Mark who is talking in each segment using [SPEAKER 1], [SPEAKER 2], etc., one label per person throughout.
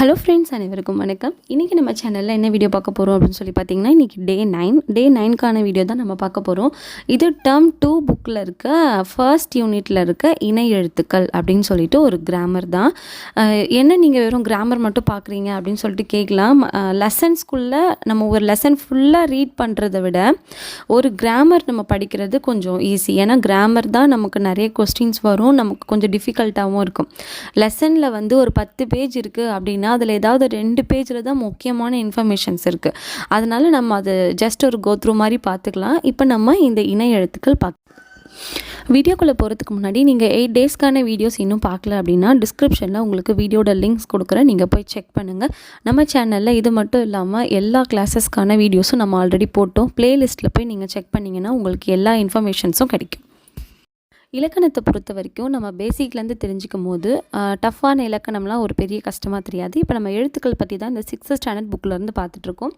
[SPEAKER 1] Hello friends அனைவருக்கும் வணக்கம். இன்றைக்கி நம்ம சேனலில் என்ன வீடியோ பார்க்க போகிறோம் அப்படின்னு சொல்லி பார்த்தீங்கன்னா இன்றைக்கி டே நைன் டே நைன்க்கான வீடியோ தான் நம்ம பார்க்க போகிறோம் இது டேர்ம் டூ புக்கில் இருக்க ஃபர்ஸ்ட் யூனிட்டில் இருக்க இணை எழுத்துக்கள் அப்படின்னு சொல்லிட்டு ஒரு கிராமர் தான். என்ன நீங்கள் வெறும் கிராமர் மட்டும் பார்க்குறீங்க அப்படின்னு சொல்லிட்டு கேட்கலாம். லெசன்ஸ்குள்ளே நம்ம ஒரு லெசன் ஃபுல்லாக ரீட் பண்ணுறதை விட ஒரு கிராமர் நம்ம படிக்கிறது கொஞ்சம் ஈஸி ஏன்னா கிராமர் தான் நமக்கு நிறைய கொஸ்டின்ஸ் வரும். நமக்கு கொஞ்சம் டிஃபிகல்ட்டாகவும் இருக்கும். லெசனில் வந்து ஒரு பத்து பேஜ் இருக்குது அப்படின்னா அதில் ஏதாவது ரெண்டு பேஜில் தான் முக்கியமான இன்ஃபர்மேஷன்ஸ் இருக்குது அதனால் நம்ம அது ஜஸ்ட் ஒரு கோத்ரூ மாதிரி பார்த்துக்கலாம். இப்போ நம்ம இந்த இணை எழுத்துக்கள் பார்க்க வீடியோக்குள்ளே போகிறதுக்கு முன்னாடி நீங்கள் எயிட் டேஸ்க்கான வீடியோஸ் இன்னும் பார்க்கல அப்படின்னா டிஸ்கிரிப்ஷனில் உங்களுக்கு வீடியோட லிங்க்ஸ் கொடுக்குறேன். நீங்கள் போய் செக் பண்ணுங்கள் நம்ம சேனலில் இது மட்டும் இல்லாமல் எல்லா கிளாஸஸ்க்கான வீடியோஸும் நம்ம ஆல்ரெடி போட்டோம். ப்ளேலிஸ்ட்டில் போய் நீங்கள் செக் பண்ணிங்கன்னா உங்களுக்கு எல்லா இன்ஃபர்மேஷன்ஸும் கிடைக்கும். இலக்கணத்தை பொறுத்த வரைக்கும் நம்ம பேசிக்லேருந்து தெரிஞ்சுக்கும் போது டஃப்பான இலக்கணம்லாம் ஒரு பெரிய கஷ்டமாக தெரியாது. இப்போ நம்ம எழுத்துக்கள் பற்றி தான் இந்த சிக்ஸ்த் ஸ்டாண்டர்ட் புக்கிலேருந்து பார்த்துட்ருக்கோம்.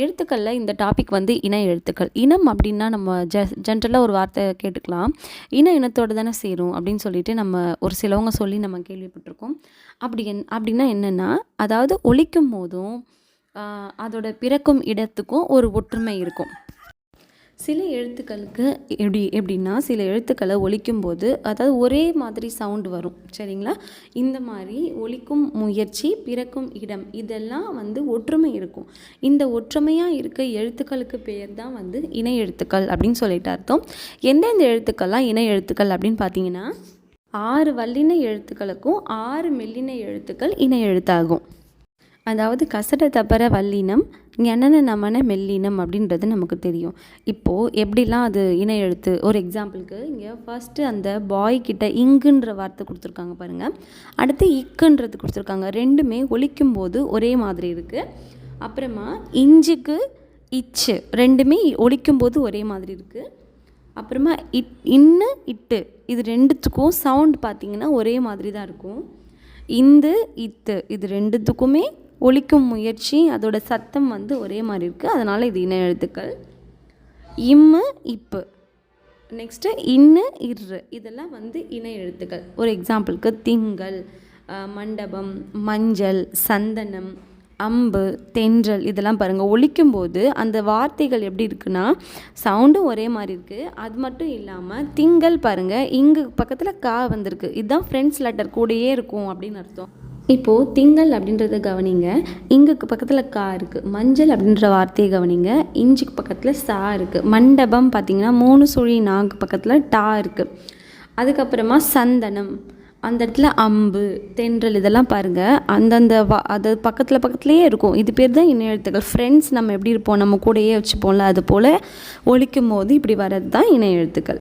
[SPEAKER 1] எழுத்துக்களில் இந்த டாபிக் வந்து இன எழுத்துக்கள். இனம் அப்படின்னா நம்ம ஜ ஜென்ரலாக ஒரு வார்த்தை கேட்டுக்கலாம். இன இனத்தோடு தானே சேரும் அப்படின்னு சொல்லிட்டு நம்ம ஒரு சிலவங்க சொல்லி நம்ம கேள்விப்பட்டிருக்கோம். அப்படி என் அப்படின்னா என்னென்னா அதாவது ஒழிக்கும் போதும் அதோட பிறக்கும் இடத்துக்கும் ஒரு ஒற்றுமை இருக்கும். சில எழுத்துக்களுக்கு எப்படி எப்படின்னா சில எழுத்துக்களை ஒழிக்கும் போது அதாவது ஒரே மாதிரி சவுண்டு வரும். சரிங்களா? இந்த மாதிரி ஒழிக்கும் முயற்சி பிறக்கும் இடம் இதெல்லாம் வந்து ஒற்றுமை இருக்கும். இந்த ஒற்றுமையாக இருக்க எழுத்துக்களுக்கு பேர் தான் வந்து இணை எழுத்துக்கள் அப்படின்னு சொல்லிட்டு அர்த்தம். எந்தெந்த எழுத்துக்கள்லாம் இணை எழுத்துக்கள் அப்படின்னு பார்த்தீங்கன்னா ஆறு வல்லின எழுத்துக்களுக்கும் ஆறு மெல்லின எழுத்துக்கள் இணை எழுத்தாகும். அதாவது கசட தப்பர வல்லினம் ஞனன நமன மெல்லினம் அப்படின்றது நமக்கு தெரியும். இப்போது எப்படிலாம் அது இணை எழுத்து? ஒரு எக்ஸாம்பிளுக்கு இங்கே ஃபஸ்ட்டு அந்த பாய் கிட்ட இங்குன்ற வார்த்தை கொடுத்துருக்காங்க பாருங்கள் அடுத்து இக்குன்றது கொடுத்துருக்காங்க. ரெண்டுமே ஒலிக்கும் போது ஒரே மாதிரி இருக்குது அப்புறமா இஞ்சுக்கு இச்சு ரெண்டுமே ஒழிக்கும் போது ஒரே மாதிரி இருக்குது அப்புறமா இட் இன்னு இட்டு இது ரெண்டுத்துக்கும் சவுண்ட் பார்த்திங்கன்னா ஒரே மாதிரி தான் இருக்கும். இந்து இத்து இது ரெண்டுத்துக்குமே ஒழிக்கும் முயற்சி அதோட சத்தம் வந்து ஒரே மாதிரி இருக்குது அதனால் இது இன எழுத்துக்கள். இம்மு இப்பு. நெக்ஸ்ட்டு இன்னு இரு இதெல்லாம் வந்து இணை எழுத்துக்கள். ஒரு எக்ஸாம்பிளுக்கு திங்கள் மண்டபம் மஞ்சள் சந்தனம் அம்பு தென்றல் இதெல்லாம் பாருங்கள் ஒலிக்கும்போது அந்த வார்த்தைகள் எப்படி இருக்குன்னா சவுண்டும் ஒரே மாதிரி இருக்குது அது மட்டும் இல்லாமல் திங்கள் பாருங்கள் இங்கு பக்கத்தில் கா வந்திருக்கு. இதுதான் ஃப்ரெண்ட்ஸ் லெட்டர் கூடயே இருக்கும் அப்படின்னு அர்த்தம். இப்போது திங்கள் அப்படின்றத கவனிங்க. இங்குக்கு பக்கத்தில் கா இருக்குது மஞ்சள் அப்படின்ற வார்த்தையை கவனிங்க. இஞ்சுக்கு பக்கத்தில் சா இருக்குது மண்டபம் பார்த்திங்கன்னா மூணு சுழி நாக்கு பக்கத்தில் டா இருக்குது அதுக்கப்புறமா சந்தனம். அந்த இடத்துல அம்பு தென்றல் இதெல்லாம் பாருங்கள் அந்தந்த வா அது பக்கத்தில் பக்கத்துலேயே இருக்கும். இது பேர் தான் இணைய எழுத்துக்கள். ஃப்ரெண்ட்ஸ் நம்ம எப்படி இருப்போம்? நம்ம கூடயே வச்சுப்போம்ல. அது போல் ஒழிக்கும் போது இப்படி வர்றது தான் இணைய எழுத்துக்கள்.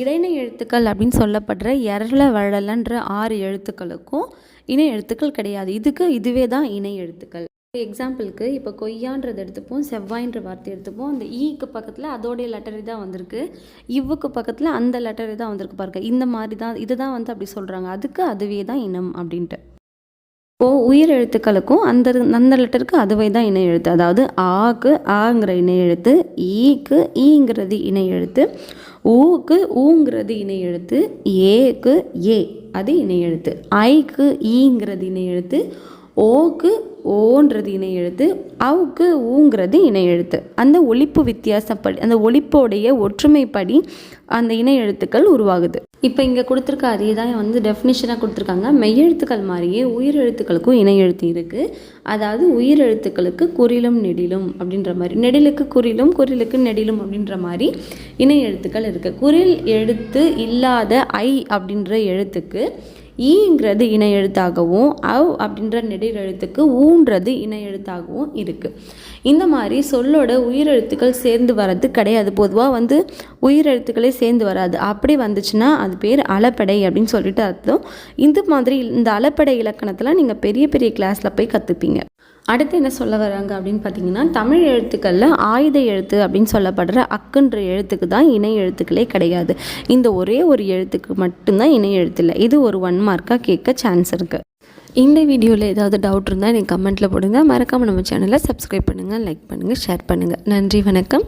[SPEAKER 1] இடைநிலை எழுத்துக்கள் அப்படின்னு சொல்லப்படுற எரள வழலன்ற ஆறு எழுத்துக்களுக்கும் இணை எழுத்துக்கள் கிடையாது. இதுக்கு இதுவே தான் இணை எழுத்துக்கள். எக்ஸாம்பிளுக்கு இப்போ கொய்யான்றது எடுத்துப்போம் செவ்வாய்ன்ற வார்த்தை எடுத்துப்போம். அந்த ஈக்கு பக்கத்தில் அதோடைய லெட்டரு தான் வந்திருக்கு. இவ்வுக்கு பக்கத்தில் அந்த லெட்டரு தான் வந்திருக்கு பாருங்க. இந்த மாதிரி தான் இதுதான் வந்து அப்படி சொல்கிறாங்க அதுக்கு அதுவே தான் இனம் அப்படின்ட்டு. இப்போது உயிர் எழுத்துக்களுக்கும் அந்த அந்த லெட்டருக்கு அதுவே தான் இணை எழுத்து அதாவது ஆக்கு ஆங்கிற இணை எழுத்து ஈக்கு ஈங்கிறது இணை எழுத்து ஊக்கு ஊங்கிறது இணை எழுத்து ஏக்கு ஏ அது இணை எழுத்து ஐக்கு ஈங்கிறது இணை எழுத்து ஓக்கு ஓன்றது இணை எழுத்து அவுக்கு ஊங்கிறது இணை எழுத்து அந்த ஒழிப்பு வித்தியாசப்படி அந்த ஒழிப்போடைய ஒற்றுமைப்படி அந்த இணை எழுத்துக்கள் உருவாகுது. இப்போ இங்கே கொடுத்துருக்க அதே தான் வந்து டெஃபினிஷனாக கொடுத்துருக்காங்க. மெய்யெழுத்துக்கள் மாதிரியே உயிர் எழுத்துக்களுக்கும் இணை எழுத்து இருக்குது அதாவது உயிர் எழுத்துக்களுக்கு குறிலும் நெடிலும் அப்படின்ற மாதிரி. நெடிலுக்கு குறிலும் குறிலுக்கு நெடிலும் அப்படின்ற மாதிரி இணை எழுத்துக்கள் இருக்குது குறில் எழுத்து இல்லாத ஐ அப்படின்ற எழுத்துக்கு ஈங்கிறது இணை எழுத்தாகவும் அவ் அப்படின்ற நெடில் எழுத்துக்கு ஊன்றது இணை எழுத்தாகவும் இருக்குது இந்த மாதிரி சொல்லோட உயிரெழுத்துக்கள் சேர்ந்து வர்றது கிடையாது. பொதுவாக வந்து உயிரெழுத்துக்களே சேர்ந்து வராது. அப்படி வந்துச்சுன்னா அது பேர் அலப்படை அப்படின்னு சொல்லிட்டு அர்த்தம். இந்த மாதிரி இந்த அலப்படை இலக்கணத்தில் நீங்கள் பெரிய பெரிய கிளாஸில் போய் கற்றுப்பீங்க அடுத்து என்ன சொல்ல வராங்க அப்படின்னு பார்த்தீங்கன்னா தமிழ் எழுத்துக்களில் ஆயுத எழுத்து அப்படின்னு சொல்லப்படுற அக்குன்ற எழுத்துக்கு தான் இணை எழுத்துக்களே கிடையாது. இந்த ஒரே ஒரு எழுத்துக்கு மட்டும்தான் இணை எழுத்து இல்லை. இது ஒரு ஒன் மார்க்காக கேட்க சான்ஸ் இருக்குது இந்த வீடியோவில் ஏதாவது டவுட் இருந்தால் எனக்கு கமெண்ட்டில் போடுங்க. மறக்காமல் நம்ம சேனலை சப்ஸ்கிரைப் பண்ணுங்கள் லைக் பண்ணுங்கள் ஷேர் பண்ணுங்கள் நன்றி வணக்கம்.